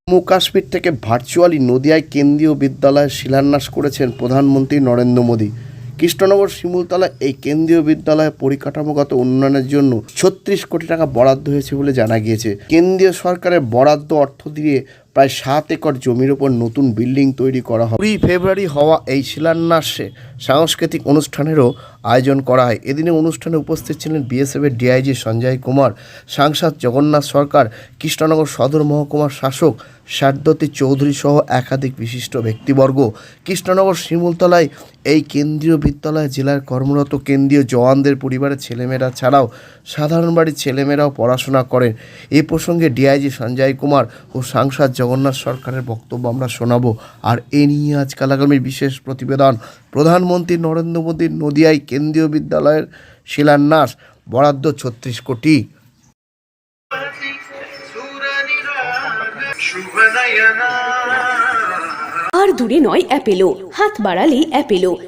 জম্মু কাশ্মীর থেকে ভার্চুয়ালি নদিয়ায় কেন্দ্রীয় বিদ্যালয়ের শিলান্যাস করেছেন প্রধানমন্ত্রী নরেন্দ্র মোদী। কৃষ্ণনগর শিমুলতলা এই কেন্দ্রীয় বিদ্যালয়ে পরিকাঠামোগত উন্নয়নের জন্য ছত্রিশ কোটি টাকা বরাদ্দ হয়েছে বলে জানা গিয়েছে। কেন্দ্রীয় সরকারের বরাদ্দ অর্থ দিয়ে প্রায় সাত একর জমির ওপর নতুন বিল্ডিং তৈরি করা হয় কুড়ি ফেব্রুয়ারি হওয়া এই শিলান্যাসে সাংস্কৃতিক অনুষ্ঠানেরও আয়োজন করা হয়। এদিনে অনুষ্ঠানে উপস্থিত ছিলেন বিএসএফের ডিআইজি সঞ্জয় কুমার, সাংসদ জগন্নাথ সরকার, কৃষ্ণনগর সদর মহকুমার শাসক সাদ্যতী চৌধুরী সহ একাধিক বিশিষ্ট ব্যক্তিবর্গ। কৃষ্ণনগর শিমুলতলায় এই কেন্দ্রীয় বিদ্যালয় জেলার কর্মরত কেন্দ্রীয় জওয়ানদের পরিবারের ছেলেমেয়েরা ছাড়াও সাধারণ বাড়ির ছেলেমেয়েরাও পড়াশোনা করেন। এ প্রসঙ্গে ডিআইজি সঞ্জয় কুমার ও সাংসদ জগন্নাথ সরকারের বক্তব্য আমরা শোনাবো। আর এ নিয়ে আজকাল আগামী বিশেষ প্রতিবেদন প্রধানমন্ত্রী নরেন্দ্র মোদীর নদিয়ায় কেন্দ্রীয় বিদ্যালয়ের শিলান্যাস, বরাদ্দ ছত্রিশ কোটি। আর দূরে নয়, অ্যাপেলো। হাত বাড়ালেই Apollo.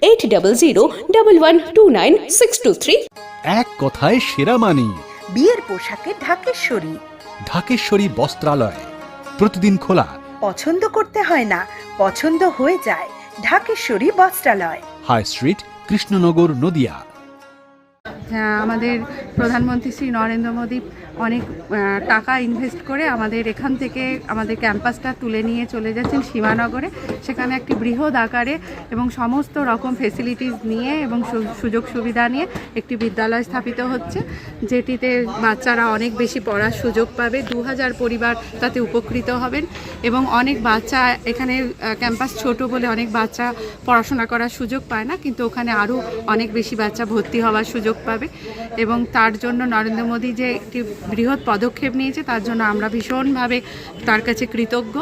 Eight double zero double one two nine six two three এক কথায় সেরা মানি। বিয়ের পোশাকে ঢাকেশ্বরী। ঢাকেশ্বরী বস্ত্রালয়। প্রতিদিন খোলা। পছন্দ করতে হয় না পছন্দ হয়ে যায় ঢাকেশ্বরী বস্ত্রালয়। High street Krishnanagar Nadia. আমাদের প্রধানমন্ত্রী শ্রী নরেন্দ্র মোদী অনেক টাকা ইনভেস্ট করে আমাদের এখান থেকে আমাদের ক্যাম্পাসটা তুলে নিয়ে চলে যাচ্ছেন সীমানগরে। সেখানে একটি বৃহৎ আকারে এবং সমস্ত রকম ফেসিলিটিস নিয়ে এবং সুযোগ সুবিধা নিয়ে একটি বিদ্যালয় স্থাপিত হচ্ছে, যেটিতে বাচ্চারা অনেক বেশি পড়ার সুযোগ পাবে। দু হাজার পরিবার তাতে উপকৃত হবেন এবং অনেক বাচ্চা এখানে ক্যাম্পাস ছোট বলে অনেক বাচ্চা পড়াশোনা করার সুযোগ পায় না, কিন্তু ওখানে আরও অনেক বেশি বাচ্চা ভর্তি হওয়ার সুযোগ পাবে। এবং তার জন্য নরেন্দ্র মোদী যে একটি বৃহৎ পদক্ষেপ নিয়েছে, তার জন্য আমরা ভীষণভাবে তার কাছে কৃতজ্ঞ।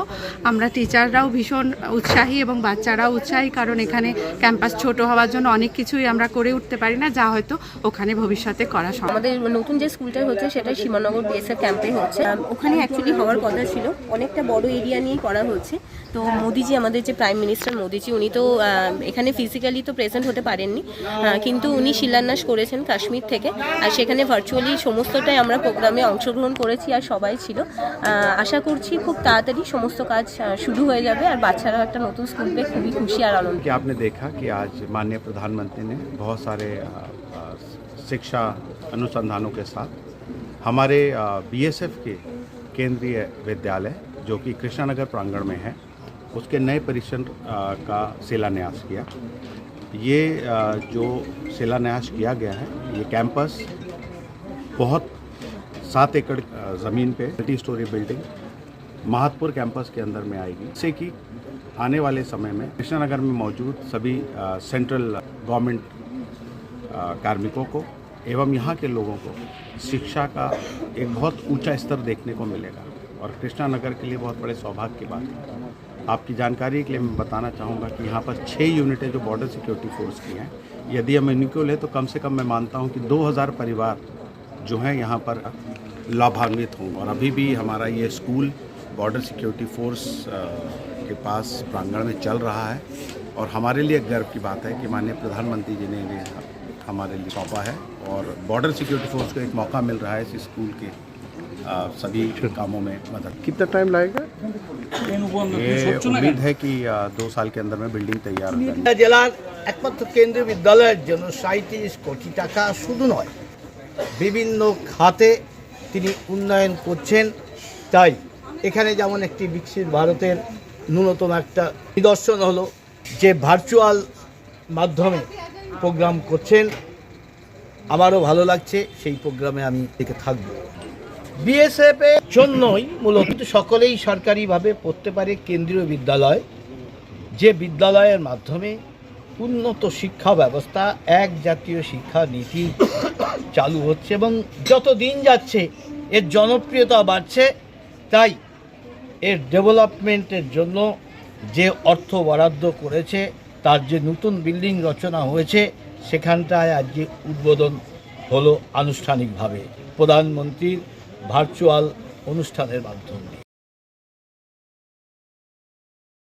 আমরা টিচাররাও ভীষণ উৎসাহী এবং বাচ্চারাও উৎসাহী, কারণ এখানে ক্যাম্পাস ছোট হওয়ার জন্য অনেক কিছুই আমরা করে উঠতে পারি না, যা হয়তো ওখানে ভবিষ্যতে করা সম্ভব। আমাদের নতুন যে স্কুলটা হচ্ছে, সেটা সীমানগর বিএসএফ ক্যাম্পে হচ্ছে। ওখানে অ্যাকচুয়ালি হওয়ার কথা ছিল, অনেকটা বড় এরিয়া নিয়ে করা হচ্ছে। তো মোদিজি, আমাদের যে প্রাইম মিনিস্টার মোদিজি, উনি তো এখানে ফিজিক্যালি তো প্রেজেন্ট হতে পারেননি। কিন্তু উনি শিলান্যাস করেছেন কাশ্মীর। থেকে আর সেখানে ভার্চুয়ালি সমস্তটাই আমরা প্রোগ্রামে অংশগ্রহণ করেছি আর সবাই ছিল আহ, আশা করছি খুব তাড়াতাড়ি সমস্ত কাজ আহ, শুরু হয়ে যাবে আর বাচ্চারা একটা নতুন স্কুল পেয়ে খুবই খুশি আর আনন্দ कि आपने देखा कि आज माननीय प्रधानमंत्री ने बहुत सारे अ, अ, शिक्षा अनुसंधानों के साथ हमारे बीएसएफ के केंद्रीय विद्यालय जो कि कृष्णानगर प्रांगण में है उसके नए परिसर अ, का शिलान्यास किया ये जो शिलान्यास किया गया है, ये कैंपस बहुत सात एकड़ ज़मीन पे multi storey building Mahatpur campus के अंदर में आएगी। जिससे कि आने वाले समय में कृष्णानगर में मौजूद सभी सेंट्रल गवर्नमेंट कार्मिकों को एवं यहाँ के लोगों को शिक्षा का एक बहुत ऊँचा स्तर देखने को मिलेगा। और कृष्णानगर के लिए बहुत बड़े सौभाग्य की बात है। आपकी जानकारी के लिए मैं बताना चाहूँगा कि यहाँ पर छः यूनिटें जो बॉर्डर सिक्योरिटी फोर्स की हैं। यदि हम इनको लें तो कम से कम मैं मानता हूँ कि 2000 परिवार जो हैं यहाँ पर लाभान्वित हों और अभी भी हमारा ये स्कूल बॉर्डर सिक्योरिटी फोर्स के पास प्रांगण में चल रहा है। और हमारे लिए गर्व की बात है कि माननीय प्रधानमंत्री जी ने इन्हें हमारे लिए सौंपा है और बॉर्डर सिक्योरिटी फोर्स को एक मौका मिल रहा है इस स्कूल के अ, सभी कामों में मदद। कितना टाइम लगेगा ये उम्मीद है कि अ, दो साल के अंदर में बिल्डिंग तैयार हो जाएगी জেলার একমাত্র কেন্দ্রীয় বিদ্যালয়ের জন্য সাঁত্রিশ কোটি টাকা শুধু নয় বিভিন্ন খাতে তিনি উন্নয়ন করছেন তাই এখানে যেমন একটি বিকশিত ভারতের ন্যূনতম একটা নিদর্শন হলো যে ভার্চুয়াল মাধ্যমে প্রোগ্রাম করছেন আমারও ভালো লাগছে সেই প্রোগ্রামে আমি থেকে থাকবো বিএসএফ এর জন্যই মূলত সকলেই সরকারিভাবে পড়তে পারে কেন্দ্রীয় বিদ্যালয়, যে বিদ্যালয়ের মাধ্যমে উন্নত শিক্ষা ব্যবস্থা, এক জাতীয় শিক্ষা নীতি চালু হচ্ছে এবং যত দিন যাচ্ছে এর জনপ্রিয়তা বাড়ছে। তাই এর ডেভেলপমেন্টের জন্য যে অর্থ বরাদ্দ করেছে, তার যে নতুন বিল্ডিং রচনা হয়েছে, সেখানটায় আজ যে উদ্বোধন হলো আনুষ্ঠানিকভাবে। প্রধানমন্ত্রীর ভার্চুয়াল অনুষ্ঠানের মাধ্যম।